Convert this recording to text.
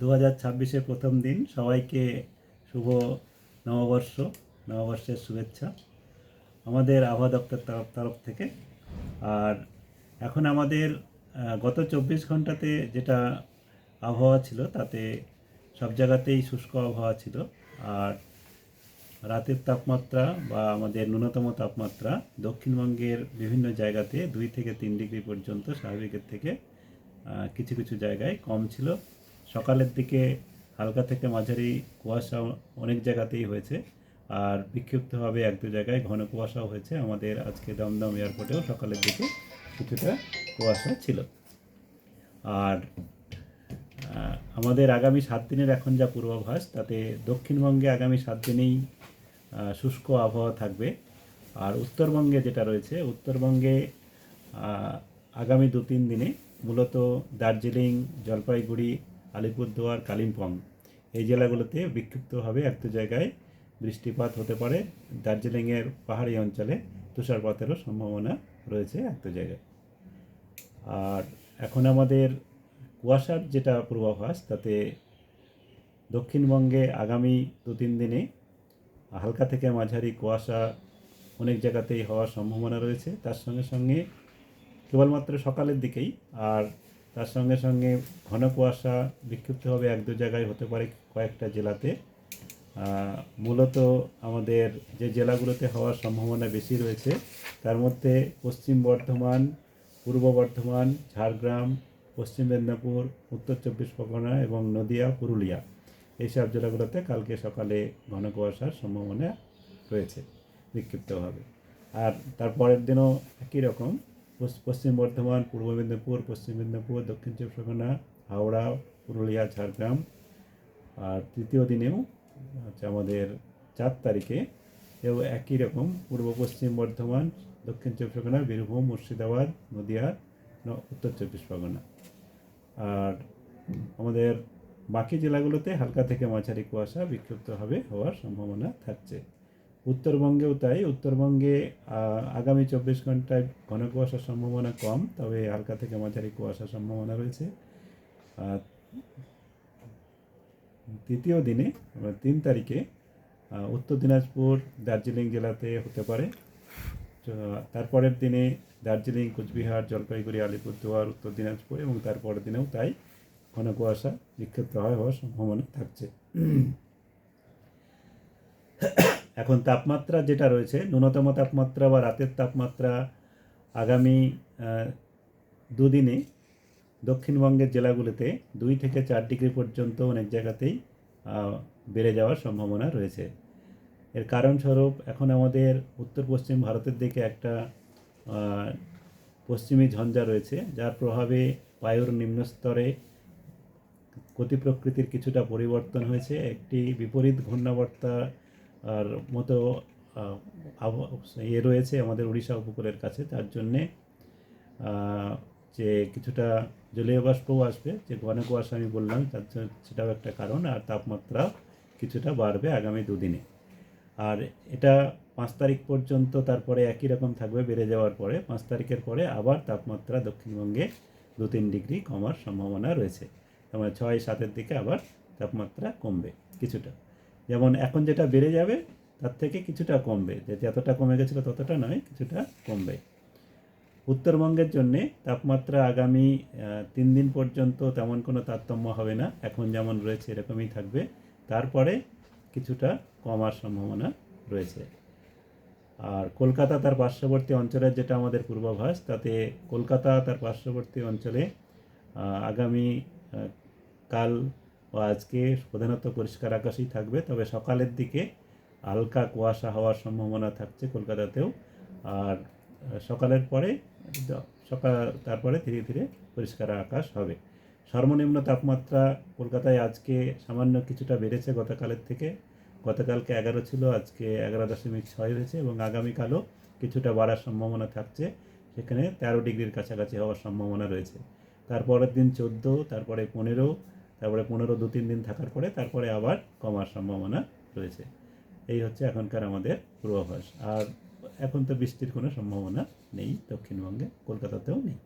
দু হাজার ছাব্বিশের প্রথম দিন সবাইকে শুভ নববর্ষ, নববর্ষের শুভেচ্ছা। আমাদের আবহাওয়া দপ্তর তরফ তরফ থেকে। আর এখন আমাদের গত চব্বিশ ঘন্টাতে যেটা আবহাওয়া ছিল, তাতে সব জায়গাতেই শুষ্ক আবহাওয়া ছিল। আর রাতের তাপমাত্রা বা আমাদের ন্যূনতম তাপমাত্রা দক্ষিণবঙ্গের বিভিন্ন জায়গাতে দুই থেকে তিন ডিগ্রি পর্যন্ত, স্বাভাবিকের থেকে কিছু কিছু জায়গায় কম ছিল। সকালের দিকে হালকা থেকে মাঝারি কুয়াশা অনেক জায়গাতেই হয়েছে। আর বিক্ষিপ্তভাবে এক দু জায়গায় ঘন কুয়াশাও হয়েছে। আমাদের আজকে দমদম এয়ারপোর্টেও সকালের দিকে কিছুটা কুয়াশা ছিল। আর আমাদের আগামী সাত দিনের এখন যা পূর্বাভাস, তাতে দক্ষিণবঙ্গে আগামী সাত দিনেই শুষ্ক আবহাওয়া থাকবে। আর উত্তরবঙ্গে যেটা রয়েছে, উত্তরবঙ্গে আগামী দু তিন দিনে মূলত দার্জিলিং, জলপাইগুড়ি আলিপুরদুয়ার, কালিম্পং। এই জেলাগুলোতে বিক্ষিপ্তভাবে এক দু জায়গায় বৃষ্টিপাত হতে পারে। দার্জিলিংয়ের পাহাড়ি অঞ্চলে তুষারপাতেরও সম্ভাবনা রয়েছে এক দু জায়গায়। আর এখন আমাদের কুয়াশার যেটা পূর্বাভাস, তাতে দক্ষিণবঙ্গে আগামী দু তিন দিনে হালকা থেকে মাঝারি কুয়াশা অনেক জায়গাতেই হওয়ার সম্ভাবনা রয়েছে। তার সঙ্গে সঙ্গে কেবলমাত্র সকালের দিকেই আর তার সঙ্গে সঙ্গে ঘন কুয়াশা বিক্ষিপ্তভাবে এক দু জায়গায় হতে পারে কয়েকটা জেলাতে। মূলত আমাদের যে জেলাগুলোতে হওয়ার সম্ভাবনা বেশি রয়েছে, তার মধ্যে পশ্চিম বর্ধমান, পূর্ব বর্ধমান, ঝাড়গ্রাম, পশ্চিম মেদিনীপুর, উত্তর চব্বিশ পরগনা এবং নদিয়া, পুরুলিয়া। এইসব জেলাগুলোতে কালকে সকালে ঘন কুয়াশার সম্ভাবনা রয়েছে, বিক্ষিপ্তভাবে। আর তারপরের দিনও একই রকম। পশ্চিম বর্ধমান, পূর্ব মেদিনীপুর, পশ্চিম মেদিনীপুর, দক্ষিণ চব্বিশ পরগনা, হাওড়া, পুরুলিয়া, ঝাড়গ্রাম। আর তৃতীয় দিনেও হচ্ছে আমাদের চার তারিখে এও একই রকম পূর্ব, পশ্চিম বর্ধমান, দক্ষিণ চব্বিশ পরগনা, বীরভূম, মুর্শিদাবাদ, নদিয়া উত্তর চব্বিশ পরগনা। আর আমাদের বাকি জেলাগুলোতে হালকা থেকে মাঝারি কুয়াশা বিক্ষিপ্তভাবে হওয়ার সম্ভাবনা থাকছে। উত্তরবঙ্গেও তাই। উত্তরবঙ্গে আগামী চব্বিশ ঘন্টায় ঘন কুয়াশার সম্ভাবনা কম, তবে হালকা থেকে মাঝারি কুয়াশার সম্ভাবনা রয়েছে। তৃতীয় দিনে তিন তারিখে উত্তর দিনাজপুর, দার্জিলিং জেলাতে হতে পারে। তারপরের দিনে দার্জিলিং, কোচবিহার, জলপাইগুড়ি, আলিপুরদুয়ার, উত্তর দিনাজপুর এবং তারপরের দিনেও তাই ঘন কুয়াশা বিক্ষিপ্ত হয় হওয়ার সম্ভাবনা থাকছে। এখন তাপমাত্রা যেটা রয়েছে, ন্যূনতম তাপমাত্রা বা রাতের তাপমাত্রা আগামী দুদিনে দক্ষিণবঙ্গের জেলাগুলিতে দুই থেকে চার ডিগ্রি পর্যন্ত অনেক জায়গাতেই বেড়ে যাওয়ার সম্ভাবনা রয়েছে। এর কারণস্বরূপ এখন আমাদের উত্তর পশ্চিম ভারতের দিকে একটা পশ্চিমী ঝঞ্ঝা রয়েছে, যার প্রভাবে বায়ুর নিম্নস্তরে গতি প্রকৃতির কিছুটা পরিবর্তন হয়েছে। একটি বিপরীত ঘূর্ণাবর্তা আর মতো ইয়ে রয়েছে আমাদের উড়িষ্যা উপকূলের কাছে। তার জন্যে যে কিছুটা জলীয় বাষ্পও আসবে, যে ঘন কুয়াশা আমি বললাম, তার জন্য সেটাও একটা কারণ, আর তাপমাত্রা কিছুটা বাড়বে আগামী দুদিনে। আর এটা পাঁচ তারিখ পর্যন্ত তারপরে একই রকম থাকবে, বেড়ে যাওয়ার পরে। পাঁচ তারিখের পরে আবার তাপমাত্রা দক্ষিণবঙ্গে দু তিন ডিগ্রি কমার সম্ভাবনা রয়েছে। তার মানে ছয় সাতের দিকে আবার তাপমাত্রা কমবে কিছুটা। যেমন এখন যেটা বেড়ে যাবে, তার থেকে কিছুটা কমবে। যে যতটা কমে গেছিল, ততটা নয়, কিছুটা কমবে। উত্তরবঙ্গের জন্যে তাপমাত্রা আগামী তিন দিন পর্যন্ত তেমন কোনো তারতম্য হবে না। এখন যেমন রয়েছে, এরকমই থাকবে। তারপরে কিছুটা কমার সম্ভাবনা রয়েছে। আর কলকাতা তার পার্শ্ববর্তী অঞ্চলের যেটা আমাদের পূর্বাভাস, তাতে কলকাতা তার পার্শ্ববর্তী অঞ্চলে আগামী কাল ও আজকে প্রধানত পরিষ্কার আকাশই থাকবে, তবে সকালের দিকে হালকা কুয়াশা হওয়ার সম্ভাবনা থাকছে কলকাতাতেও। আর সকালের পরে, সকাল, তারপরে ধীরে ধীরে পরিষ্কার আকাশ হবে। সর্বনিম্ন তাপমাত্রা কলকাতায় আজকে সামান্য কিছুটা বেড়েছে গতকালের থেকে। গতকালকে এগারো ছিল, আজকে এগারো দশমিক ছয় হয়েছে এবং আগামীকালও কিছুটা বাড়ার সম্ভাবনা থাকছে। সেখানে তেরো ডিগ্রির কাছাকাছি হওয়ার সম্ভাবনা রয়েছে। তারপরের দিন চোদ্দ, তারপরে পনেরো তারপরে পনেরো দু তিন দিন থাকার পরে তারপরে আবার কমার সম্ভাবনা রয়েছে। এই হচ্ছে এখনকার আমাদের পূর্বাভাস। আর এখন তো বৃষ্টির কোনো সম্ভাবনা নেই দক্ষিণবঙ্গে, কলকাতাতেও নেই।